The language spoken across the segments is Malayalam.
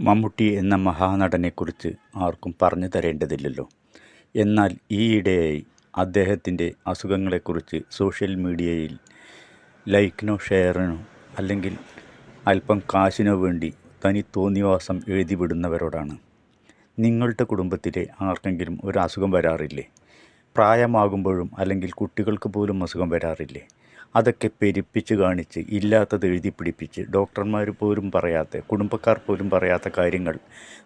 മമ്മൂട്ടി എന്ന മഹാനടനെക്കുറിച്ച് ആർക്കും പറഞ്ഞു തരേണ്ടതില്ലല്ലോ. എന്നാൽ ഈയിടെയായി അദ്ദേഹത്തിന്റെ അസുഖങ്ങളെക്കുറിച്ച് സോഷ്യൽ മീഡിയയിൽ ലൈക്കിനോ ഷെയറിനോ അല്ലെങ്കിൽ അല്പം കാശിനോ വേണ്ടി തനി തോന്നിവാസം എഴുതിവിടുന്നവരോടാണ്. നിങ്ങളുടെ കുടുംബത്തിലെ ആർക്കെങ്കിലും ഒരു അസുഖം വരാറില്ലേ? പ്രായമാകുമ്പോഴും അല്ലെങ്കിൽ കുട്ടികൾക്ക് പോലും അസുഖം വരാറില്ലേ? അതൊക്കെ പെരുപ്പിച്ച് കാണിച്ച് ഇല്ലാത്തത് എഴുതി പിടിപ്പിച്ച് ഡോക്ടർമാർ പോലും പറയാത്ത കുടുംബക്കാർ പോലും പറയാത്ത കാര്യങ്ങൾ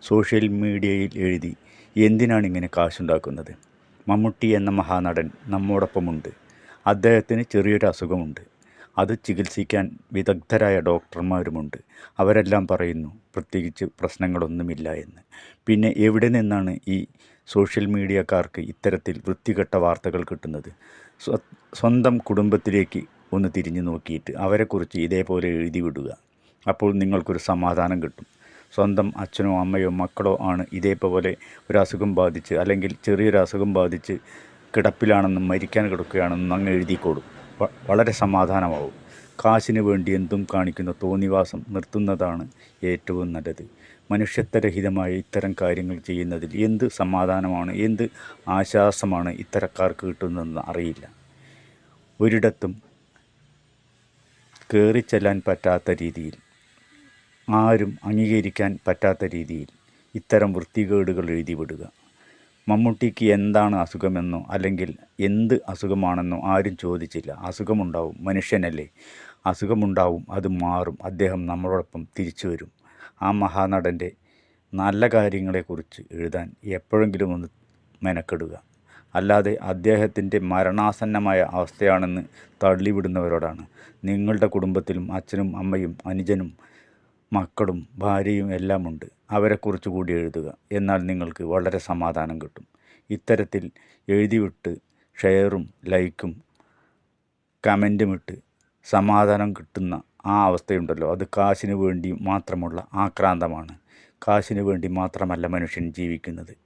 സോഷ്യൽ മീഡിയയിൽ എഴുതി എന്തിനാണ് ഇങ്ങനെ കാശുണ്ടാക്കുന്നത്? മമ്മൂട്ടി എന്ന മഹാനടൻ നമ്മോടൊപ്പമുണ്ട്. അദ്ദേഹത്തിന് ചെറിയൊരു അസുഖമുണ്ട്. അത് ചികിത്സിക്കാൻ വിദഗ്ധരായ ഡോക്ടർമാരുമുണ്ട്. അവരെല്ലാം പറയുന്നു പ്രത്യേകിച്ച് പ്രശ്നങ്ങളൊന്നുമില്ല എന്ന്. പിന്നെ എവിടെ നിന്നാണ് ഈ സോഷ്യൽ മീഡിയക്കാർക്ക് ഇത്തരത്തിൽ വൃത്തികെട്ട വാർത്തകൾ കിട്ടുന്നത്? സ്വ- സ്വന്തം കുടുംബത്തിലേക്ക് ഒന്ന് തിരിഞ്ഞു നോക്കിയിട്ട് അവരെക്കുറിച്ച് ഇതേപോലെ എഴുതി വിടുക. അപ്പോൾ നിങ്ങൾക്കൊരു സമാധാനം കിട്ടും. സ്വന്തം അച്ഛനോ അമ്മയോ മക്കളോ ആണ് ഇതേപോലെ ഒരു അസുഖം ബാധിച്ച് അല്ലെങ്കിൽ ചെറിയൊരു അസുഖം ബാധിച്ച് കിടപ്പിലാണെന്നും മരിക്കാൻ കിടക്കുകയാണെന്നും അങ്ങ് എഴുതിക്കോടും. വളരെ സമാധാനമാവും. കാശിന് വേണ്ടി എന്തും കാണിക്കുന്ന തോന്നിവാസം നിർത്തുന്നതാണ് ഏറ്റവും നല്ലത്. മനുഷ്യത്വരഹിതമായ ഇത്തരം കാര്യങ്ങൾ ചെയ്യുന്നതിൽ എന്ത് സമാധാനമാണ് എന്ത് ആശ്വാസമാണ് ഇത്തരക്കാർക്ക് കിട്ടുന്നതെന്ന് അറിയില്ല. ഒരിടത്തും കയറിച്ചെല്ലാൻ പറ്റാത്ത രീതിയിൽ ആരും അംഗീകരിക്കാൻ പറ്റാത്ത രീതിയിൽ ഇത്തരം വൃത്തികേടുകൾ എഴുതി വിടുക മമ്മൂട്ടിക്ക് എന്താണ് അസുഖമെന്നോ അല്ലെങ്കിൽ എന്ത് അസുഖമാണെന്നോ ആരും ചോദിച്ചില്ല. അസുഖമുണ്ടാവും മനുഷ്യനല്ലേ. അസുഖമുണ്ടാവും അത് മാറും. അദ്ദേഹം നമ്മളോടൊപ്പം തിരിച്ചു വരും. ആ മഹാനടന്റെ നല്ല കാര്യങ്ങളെക്കുറിച്ച് എഴുതാൻ എപ്പോഴെങ്കിലും ഒന്ന് മെനക്കെടുക. അല്ലാതെ അദ്ദേഹത്തിന്റെ മരണാസന്നമായ അവസ്ഥയാണെന്ന് തള്ളിവിടുന്നവരോടാണ്. നിങ്ങളുടെ കുടുംബത്തിലും അച്ഛനും അമ്മയും അനുജനും മക്കളും ഭാര്യയും എല്ലാം ഉണ്ട് അവരെക്കുറിച്ച് കൂടി എഴുതുക. എന്നാൽ നിങ്ങൾക്ക് വളരെ സമാധാനം കിട്ടും. ഇത്തരത്തിൽ എഴുതിവിട്ട് ഷെയറും ലൈക്കും കമന്റും ഇട്ട് സമാധാനം കിട്ടുന്ന ആ അവസ്ഥയുണ്ടല്ലോ. അത് കാശിനു വേണ്ടി മാത്രമുള്ള ആക്രാന്തമാണ്. കാശിനു വേണ്ടി മാത്രമല്ല മനുഷ്യൻ ജീവിക്കുന്നത്.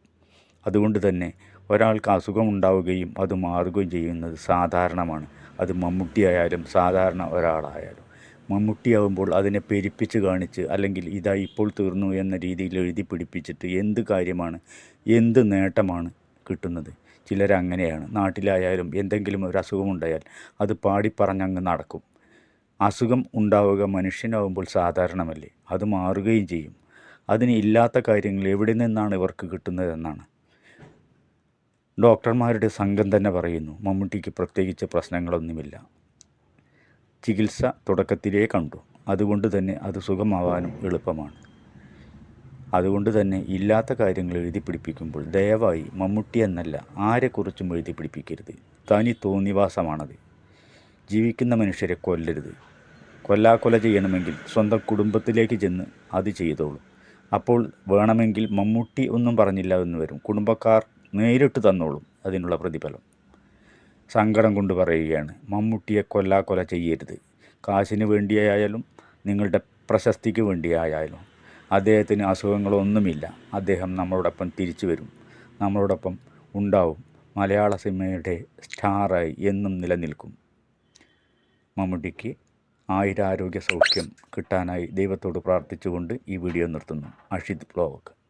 അതുകൊണ്ട് തന്നെ ഒരാൾക്ക് അസുഖമുണ്ടാവുകയും അത് മാറുകയും ചെയ്യുന്നത് സാധാരണമാണ്. അത് മമ്മൂട്ടിയായാലും സാധാരണ ഒരാളായാലും. മമ്മൂട്ടിയാവുമ്പോൾ അതിനെ പെരുപ്പിച്ച് കാണിച്ച് അല്ലെങ്കിൽ ഇതാ ഇപ്പോൾ തീർന്നു എന്ന രീതിയിൽ എഴുതി പിടിപ്പിച്ചിട്ട് എന്ത് കാര്യമാണ് എന്ത് നേട്ടമാണ് കിട്ടുന്നത്? ചിലരങ്ങനെയാണ് നാട്ടിലായാലും എന്തെങ്കിലും ഒരു അസുഖമുണ്ടായാൽ അത് പാടിപ്പറഞ്ഞങ്ങ് നടക്കും. അസുഖം ഉണ്ടാവുക മനുഷ്യനാവുമ്പോൾ സാധാരണമല്ലേ? അത് മാറുകയും ചെയ്യും. അതിന് ഇല്ലാത്ത കാര്യങ്ങൾ എവിടെ നിന്നാണ് ഇവർക്ക് കിട്ടുന്നതെന്നാണ്. ഡോക്ടർമാരുടെ സംഘം തന്നെ പറയുന്നു മമ്മൂട്ടിക്ക് പ്രത്യേകിച്ച് പ്രശ്നങ്ങളൊന്നുമില്ല. ചികിത്സ തുടക്കത്തിലേ കണ്ടു. അതുകൊണ്ട് തന്നെ അത് സുഖമാവാനും എളുപ്പമാണ്. അതുകൊണ്ട് തന്നെ ഇല്ലാത്ത കാര്യങ്ങൾ എഴുതി പിടിപ്പിക്കുമ്പോൾ ദയവായി മമ്മൂട്ടി എന്നല്ല ആരെക്കുറിച്ചും എഴുതി പിടിപ്പിക്കരുത്. തനി തോന്നിവാസമാണത്. ജീവിക്കുന്ന മനുഷ്യരെ കൊല്ലരുത്. കൊല്ലാക്കൊല ചെയ്യണമെങ്കിൽ സ്വന്തം കുടുംബത്തിലേക്ക് ചെന്ന് അത് ചെയ്തോളൂ. അപ്പോൾ വേണമെങ്കിൽ മമ്മൂട്ടി ഒന്നും പറഞ്ഞില്ല എന്ന് വരും. കുടുംബക്കാർ നേരിട്ട് തന്നോളും അതിനുള്ള പ്രതിഫലം. സങ്കടം കൊണ്ട് പറയുകയാണ് മമ്മൂട്ടിയെ കൊല്ലാക്കൊല ചെയ്യരുത്. കാശിന് വേണ്ടിയായാലും നിങ്ങളുടെ പ്രശസ്തിക്ക് വേണ്ടിയായാലും. അദ്ദേഹത്തിന് അസുഖങ്ങളൊന്നുമില്ല. അദ്ദേഹം നമ്മളോടൊപ്പം തിരിച്ചു വരും. നമ്മളോടൊപ്പം ഉണ്ടാവും. മലയാള സിനിമയുടെ സ്റ്റാറായി എന്നും നിലനിൽക്കും. മമ്മൂട്ടിക്ക് ആയിരാരോഗ്യ സൗഖ്യം കിട്ടാനായി ദൈവത്തോട് പ്രാർത്ഥിച്ചുകൊണ്ട് ഈ വീഡിയോ നിർത്തുന്നു. അഷിത് ബ്ലോഗ്.